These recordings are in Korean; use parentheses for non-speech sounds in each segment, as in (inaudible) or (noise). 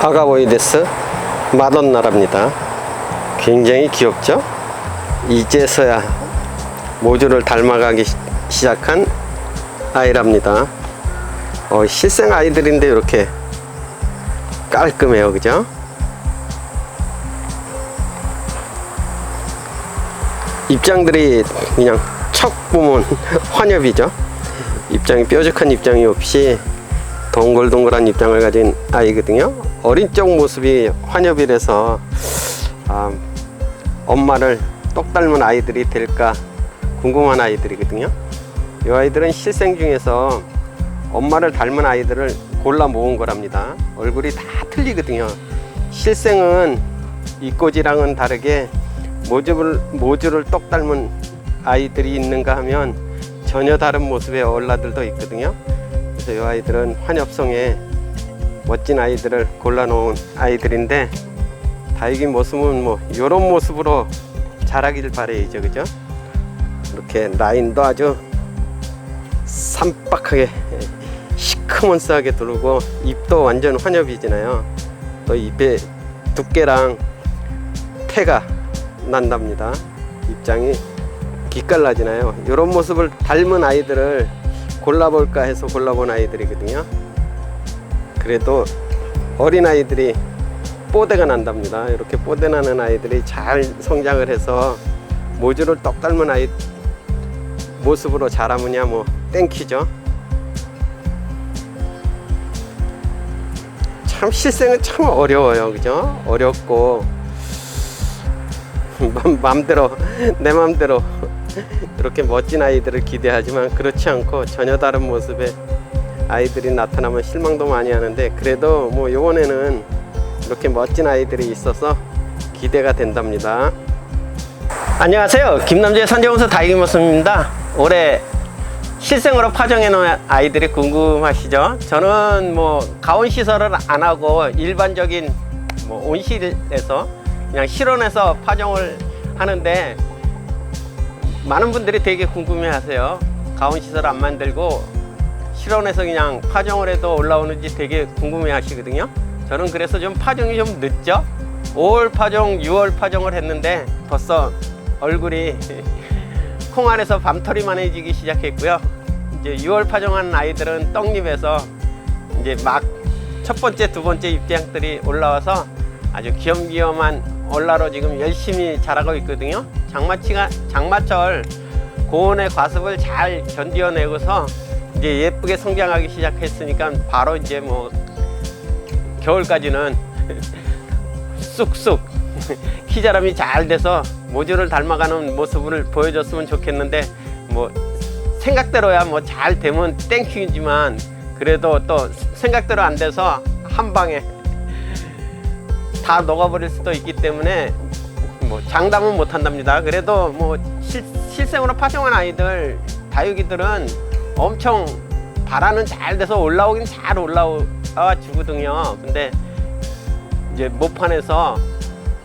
아가보이데스 마돈나랍니다. 굉장히 귀엽죠? 이제서야 모주를 닮아가기 시- 시작한 아이랍니다. 어, 실생 아이들인데 이렇게 깔끔해요, 그죠? 입장들이 그냥 척 보면 (laughs) 환엽이죠. 입장이 뾰족한 입장이 없이 동글동글한 입장을 가진 아이거든요. 어린 쪽 모습이 환엽이라서 아, 엄마를 똑 닮은 아이들이 될까 궁금한 아이들이거든요. 이 아이들은 실생 중에서 엄마를 닮은 아이들을 골라 모은 거랍니다. 얼굴이 다 틀리거든요. 실생은 이꼬지랑은 다르게 모주를, 모주를 똑 닮은 아이들이 있는가 하면 전혀 다른 모습의 얼라들도 있거든요. 그래서 이 아이들은 환엽성에 멋진 아이들을 골라놓은 아이들인데 다육이 모습은 뭐 이런 모습으로 자라길 바래야죠, 그죠? 이렇게 라인도 아주 산박하게 시커먼스하게 두르고 입도 완전 환엽이잖아요. 또 입에 두께랑 태가 난답니다. 입장이 기깔나잖아요. 이런 모습을 닮은 아이들을 골라볼까 해서 골라본 아이들이거든요. 그래도 어린 아이들이 뽀대가 난답니다. 이렇게 뽀대 나는 아이들이 잘 성장을 해서 모주를 똑 닮은 아이 모습으로 자라느냐 뭐 땡키죠. 참 실생은 참 어려워요, 그죠? 어렵고 맘- 맘대로 내 맘대로 (laughs) 이렇게 멋진 아이들을 기대하지만 그렇지 않고 전혀 다른 모습의 아이들이 나타나면 실망도 많이 하는데 그래도 뭐 이번에는 이렇게 멋진 아이들이 있어서 기대가 된답니다. 안녕하세요. 김남재 선재원서 다이기 모습입니다. 올해 실생으로 파종해 놓은 아이들이 궁금하시죠? 저는 뭐 가온 시설을 안 하고 일반적인 뭐 온실에서 그냥 실온에서 파종을 하는데 많은 분들이 되게 궁금해 하세요. 가온 시설 안 만들고 실온에서 그냥 파종을 해도 올라오는지 되게 궁금해 하시거든요. 저는 그래서 좀 파종이 좀 늦죠? 5월 파종, 6월 파종을 했는데 벌써 얼굴이 (laughs) 콩알에서 밤터리만해지기 시작했고요. 이제 6월 파종한 아이들은 떡잎에서 이제 막 첫 번째, 두 번째 입장들이 올라와서 아주 귀염귀염한 올라로 지금 열심히 자라고 있거든요. 장마치가 장마철 고온의 과습을 잘 견뎌내고서 이제 예쁘게 성장하기 시작했으니까 바로 이제 뭐 겨울까지는 (laughs) 쑥쑥 (laughs) 키 자람이 잘 돼서 모주를 닮아가는 모습을 보여줬으면 좋겠는데 뭐 생각대로야 뭐 잘 되면 땡큐지만 그래도 또 생각대로 안 돼서 한 방에 (laughs) 다 녹아버릴 수도 있기 때문에 뭐 장담은 못 한답니다. 그래도 뭐 실, 실생으로 파종한 아이들 다육이들은 엄청 바라는 잘 돼서 올라오긴 잘 올라와 주거든요. 근데 이제 모판에서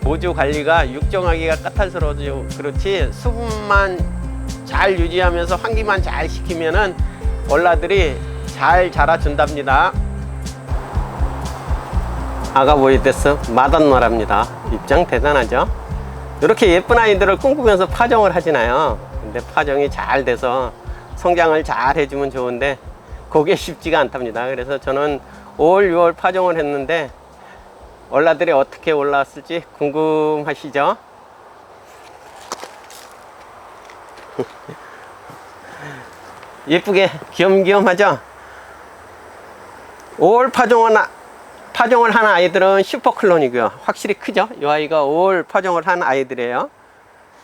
모주 관리가 육정하기가 까탈스러워져 그렇지 수분만 잘 유지하면서 환기만 잘 시키면은 얼라들이 잘 자라준답니다. 아가보이 데스 마단노랍니다. 입장 대단하죠? 이렇게 예쁜 아이들을 꿈꾸면서 파종을 하시나요? 근데 파종이 잘 돼서 성장을 잘 해주면 좋은데 그게 쉽지가 않답니다. 그래서 저는 5월, 6월 파종을 했는데 얼라들이 어떻게 올라왔을지 궁금하시죠? (laughs) 예쁘게 귀염귀염하죠? 5월 파종한 아- 파종을 한 아이들은 슈퍼클론이고요. 확실히 크죠? 이 아이가 5월 파종을 한 아이들이에요.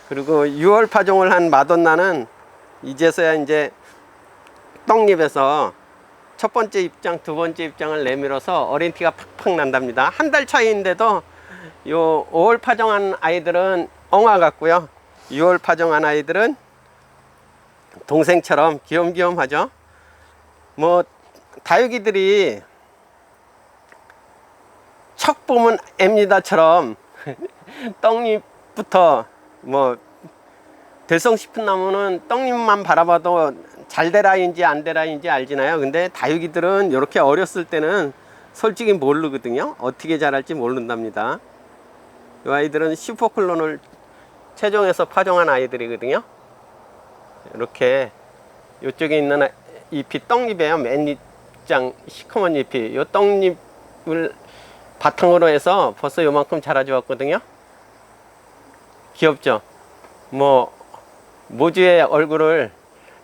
그리고 6월 파종을 한 마돈나는 이제서야 이제 떡잎에서 첫 번째 입장, 두 번째 입장을 내밀어서 어린 티가 팍팍 난답니다. 한 달 차이인데도 요 5월 파종한 아이들은 엉아 같고요. 6월 파종한 아이들은 동생처럼 귀염귀염하죠. 뭐 다육이들이 척 보면 앱니다처럼 (laughs) 떡잎부터 뭐 들성 싶은 나무는 떡잎만 바라봐도 잘 되라인지 안 되라인지 알지나요? 근데 다육이들은 이렇게 어렸을 때는 솔직히 모르거든요. 어떻게 자랄지 모른답니다. 이 아이들은 슈퍼클론을 최종해서 파종한 아이들이거든요. 이렇게 이쪽에 있는 아- 잎이 떡잎이에요. 맨 잎장 시커먼 잎이 이 떡잎을 바탕으로 해서 벌써 요만큼 자라주었거든요. 귀엽죠? 뭐 모주의 얼굴을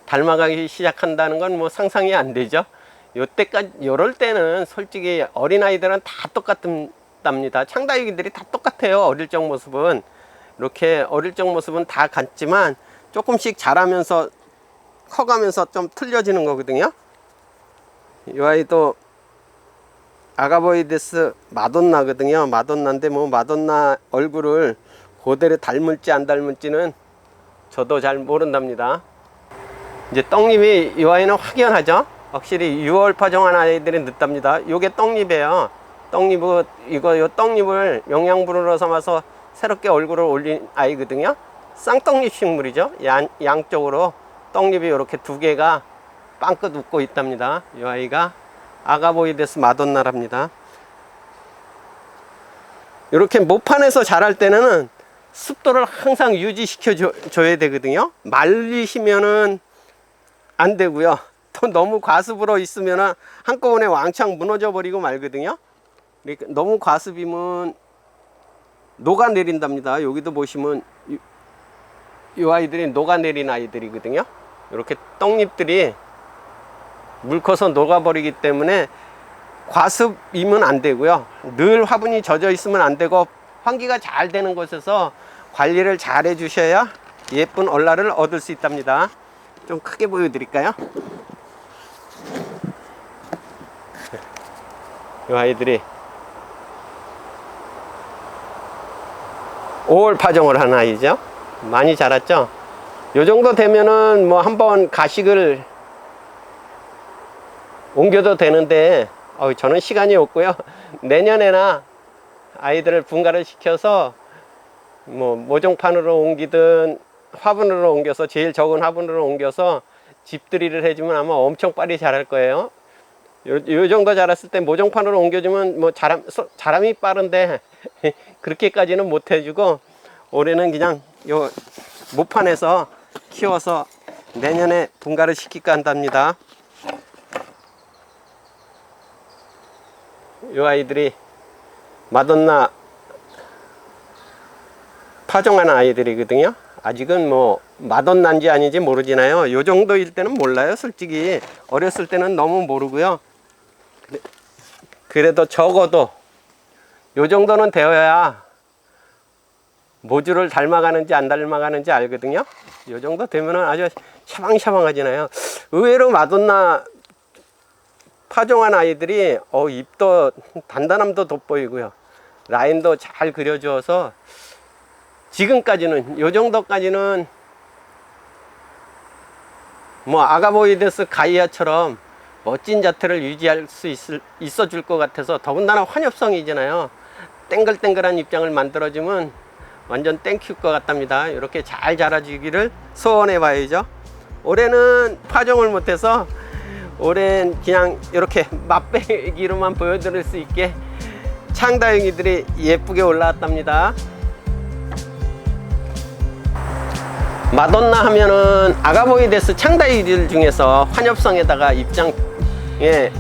닮아가기 시작한다는 건 뭐 상상이 안 되죠. 요때까지 요럴 때는 솔직히 어린 아이들은 다 똑같답니다. 창다육이들이 다 똑같아요. 어릴 적 모습은 이렇게 어릴 적 모습은 다 같지만 조금씩 자라면서 커가면서 좀 틀려지는 거거든요. 이 아이도 아가보이데스 마돈나거든요. 마돈나인데 뭐 마돈나 얼굴을 그대로 닮을지 안 닮을지는 저도 잘 모른답니다. 이제 떡잎이 이 아이는 확연하죠. 확실히 6월 파종한 아이들이 늦답니다. 요게 떡잎이에요. 떡잎은 이거 요 떡잎을 영양분으로 삼아서 새롭게 얼굴을 올린 아이거든요. 쌍떡잎 식물이죠. 양, 양쪽으로 떡잎이 이렇게 두 개가 빵긋 웃고 있답니다. 이 아이가 아가보이데스 마돈나랍니다. 이렇게 모판에서 자랄 때는 습도를 항상 유지시켜 줘, 줘야 되거든요. 말리시면은 안 되고요. 또 너무 과습으로 있으면은 한꺼번에 왕창 무너져 버리고 말거든요. 그러니까 너무 과습이면 녹아내린답니다. 여기도 보시면 이, 이 아이들이 녹아내린 아이들이거든요. 이렇게 떡잎들이 물 커서 녹아버리기 때문에 과습이면 안 되고요. 늘 화분이 젖어 있으면 안 되고 환기가 잘 되는 곳에서 관리를 잘 해주셔야 예쁜 얼라를 얻을 수 있답니다. 좀 크게 보여드릴까요? 이 아이들이 5월 파종을 한 아이죠. 많이 자랐죠. 요 정도 되면은 뭐 한번 가식을 옮겨도 되는데 어, 저는 시간이 없고요. (laughs) 내년에나 아이들을 분갈을 시켜서 뭐 모종판으로 옮기든 화분으로 옮겨서 제일 적은 화분으로 옮겨서 집들이를 해주면 아마 엄청 빨리 자랄 거예요. 요, 요 정도 자랐을 때 모종판으로 옮겨주면 뭐 자람, 소- 자람이 빠른데 (laughs) 그렇게까지는 못 해주고 올해는 그냥 요 모판에서 키워서 내년에 분갈을 시킬까 한답니다. 요 아이들이 마돈나 파종하는 아이들이거든요. 아직은 뭐 마돈난지 아닌지 모르지나요. 요 정도일 때는 몰라요. 솔직히 어렸을 때는 너무 모르고요. 그래- 그래도 적어도 요 정도는 되어야 모주를 닮아가는지 안 닮아가는지 알거든요. 요 정도 되면은 아주 샤방샤방하잖아요. 의외로 마돈나 파종한 아이들이 어 입도 단단함도 돋보이고요. 라인도 잘 그려줘서 지금까지는 요 정도까지는 뭐 아가보이데스 가이아처럼 멋진 자태를 유지할 수 있을, 있어 줄 것 같아서 더군다나 환엽성이잖아요. 땡글땡글한 입장을 만들어주면 완전 땡큐 것 같답니다. 이렇게 잘 자라주기를 소원해 봐야죠. 올해는 파종을 못해서 올해는 그냥 이렇게 맛배기로만 보여드릴 수 있게 창다영이들이 예쁘게 올라왔답니다. 마돈나 하면은 아가보이데스 창다이들 중에서 환엽성에다가 입장의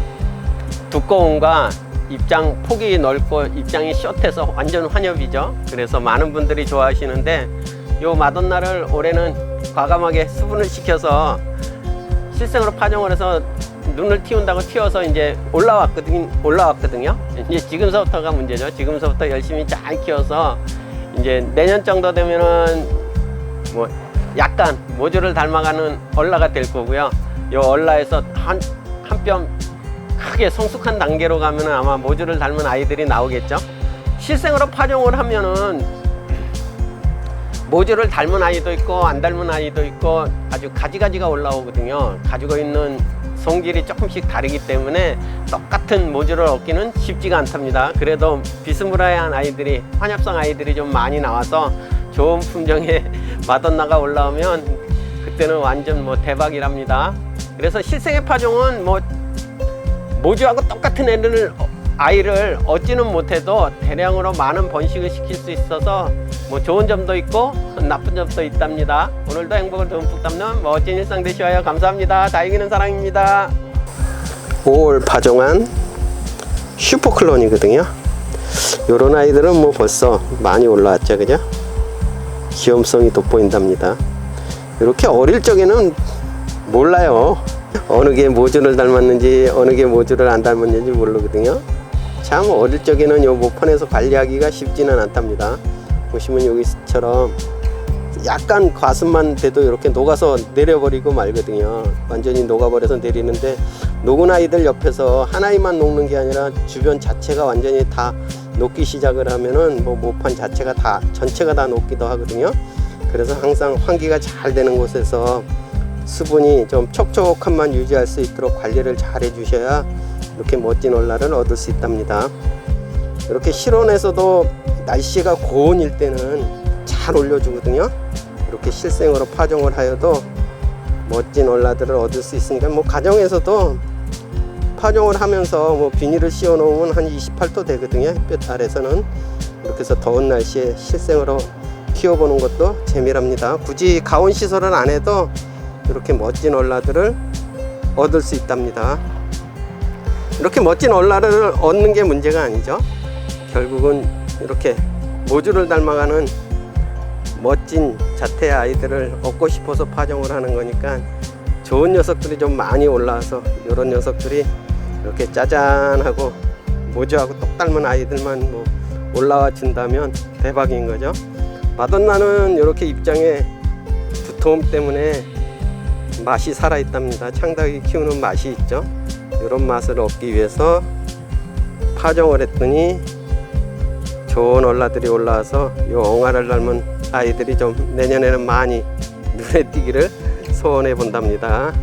두꺼움과 입장 폭이 넓고 입장이 숏해서 완전 환엽이죠. 그래서 많은 분들이 좋아하시는데 요 마돈나를 올해는 과감하게 수분을 시켜서 실생으로 파종을 해서 눈을 틔운다고 튀어서 이제 올라왔거든 올라왔거든요. 이제 지금서부터가 문제죠. 지금서부터 열심히 잘 키워서 이제 내년 정도 되면은 뭐 약간 모주를 닮아가는 얼라가 될 거고요. 이 얼라에서 한 한 뼘 크게 성숙한 단계로 가면은 아마 모주를 닮은 아이들이 나오겠죠. 실생으로 파종을 하면은 모주를 닮은 아이도 있고 안 닮은 아이도 있고 아주 가지가지가 올라오거든요. 가지고 있는 성질이 조금씩 다르기 때문에 똑같은 모주를 얻기는 쉽지가 않답니다. 그래도 비스무라한 아이들이 환엽성 아이들이 좀 많이 나와서 좋은 품종의 (laughs) 마돈나가 올라오면 그때는 완전 뭐 대박이랍니다. 그래서 실생의 파종은 뭐 모주하고 똑같은 애를 아이를 얻지는 못해도 대량으로 많은 번식을 시킬 수 있어서 뭐 좋은 점도 있고 나쁜 점도 있답니다. 오늘도 행복을 듬뿍 담는 멋진 일상 되시어요. 감사합니다. 다이기는 사랑입니다. 5월 파종한 슈퍼클론이거든요. 요런 아이들은 뭐 벌써 많이 올라왔죠, 그죠? 귀염성이 돋보인답니다. 이렇게 어릴 적에는 몰라요. 어느 게 모주를 닮았는지 어느 게 모주를 안 닮았는지 모르거든요. 참 어릴 적에는 요 모판에서 관리하기가 쉽지는 않답니다. 보시면 여기처럼 약간 가슴만 돼도 이렇게 녹아서 내려버리고 말거든요. 완전히 녹아버려서 내리는데 녹은 아이들 옆에서 한 아이만 녹는 게 아니라 주변 자체가 완전히 다 녹기 시작을 하면은 뭐 모판 자체가 다 전체가 다 녹기도 하거든요. 그래서 항상 환기가 잘 되는 곳에서 수분이 좀 촉촉함만 유지할 수 있도록 관리를 잘 해주셔야 이렇게 멋진 올라를 얻을 수 있답니다. 이렇게 실온에서도 날씨가 고온일 때는 잘 올려주거든요. 이렇게 실생으로 파종을 하여도 멋진 올라들을 얻을 수 있으니까 뭐 가정에서도 파종을 하면서 뭐 비닐을 씌워 놓으면 한 28도 되거든요. 햇볕 아래서는 이렇게 해서 더운 날씨에 실생으로 키워보는 것도 재미랍니다. 굳이 가온 시설을 안 해도 이렇게 멋진 얼라들을 얻을 수 있답니다. 이렇게 멋진 얼라를 얻는 게 문제가 아니죠. 결국은 이렇게 모주를 닮아가는 멋진 자태 아이들을 얻고 싶어서 파종을 하는 거니까 좋은 녀석들이 좀 많이 올라와서 이런 녀석들이 이렇게 짜잔하고 모주하고 똑 닮은 아이들만 뭐 올라와 준다면 대박인 거죠. 마돈나는 이렇게 입장에 두터움 때문에 맛이 살아 있답니다. 창닭이 키우는 맛이 있죠. 이런 맛을 얻기 위해서 파종을 했더니 좋은 얼라들이 올라와서 이 엉아를 닮은 아이들이 좀 내년에는 많이 눈에 띄기를 소원해 본답니다.